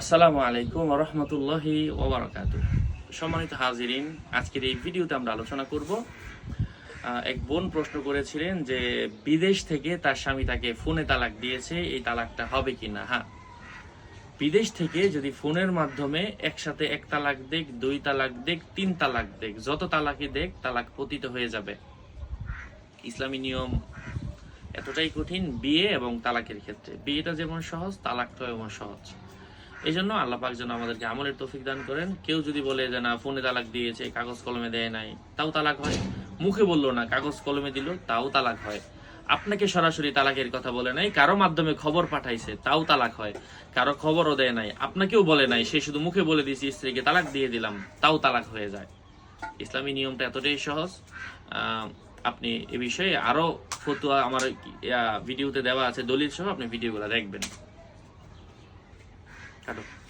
আসসালামু আলাইকুম রহমতুল্লাহি ওবরাকাত সম্মানিত হাজিরিন, আজকের এই ভিডিওতে আমরা আলোচনা করব এক বোন প্রশ্ন করেছিলেন যে বিদেশ থেকে তার স্বামী তাকে ফোনে তালাক দিয়েছে, এই তালাকটা হবে কি না হ্যাঁ। বিদেশ থেকে যদি ফোনের মাধ্যমে একসাথে এক তালাক দেখ, দুই তালাক দেখ, তিন তালাক দেখ, যত তালাকই দেখ, তালাক পতিত হয়ে যাবে। ইসলামী নিয়ম এতটাই কঠিন, বিয়ে এবং তালাকের ক্ষেত্রে। বিয়েটা যেমন সহজ, তালাকটাও এমন সহজ। এই জন্য আল্লাহ পাক যেন আমাদেরকে আমলের তৌফিক দান করেন। কেউ যদি বলে যে, না, ফোনে তালাক দিয়েছে, কাগজ কলমে দেয় নাই। তাও তালাক হয়। মুখে বলল, না, কাগজ কলমে দিল, তাও তালাক হয়। আপনাকে সরাসরি তালাকের কথা বলে নাই, কারও মাধ্যমে খবর পাঠাইছে, তাও তালাক হয়। কারও খবরও দেয় নাই। আপনাকেও বলে নাই, সে শুধু মুখে বলে দিয়েছে, স্ত্রীকে তালাক দিয়ে দিলাম। তাও তালাক হয়ে যায়। ইসলামী নিয়মটা এতটাই সহজ। আপনি এ বিষয়ে আরও ফতুয়া আমার ভিডিওতে দেওয়া আছে দলিল সহ আপনি ভিডিওগুলো দেখবেন। Claro.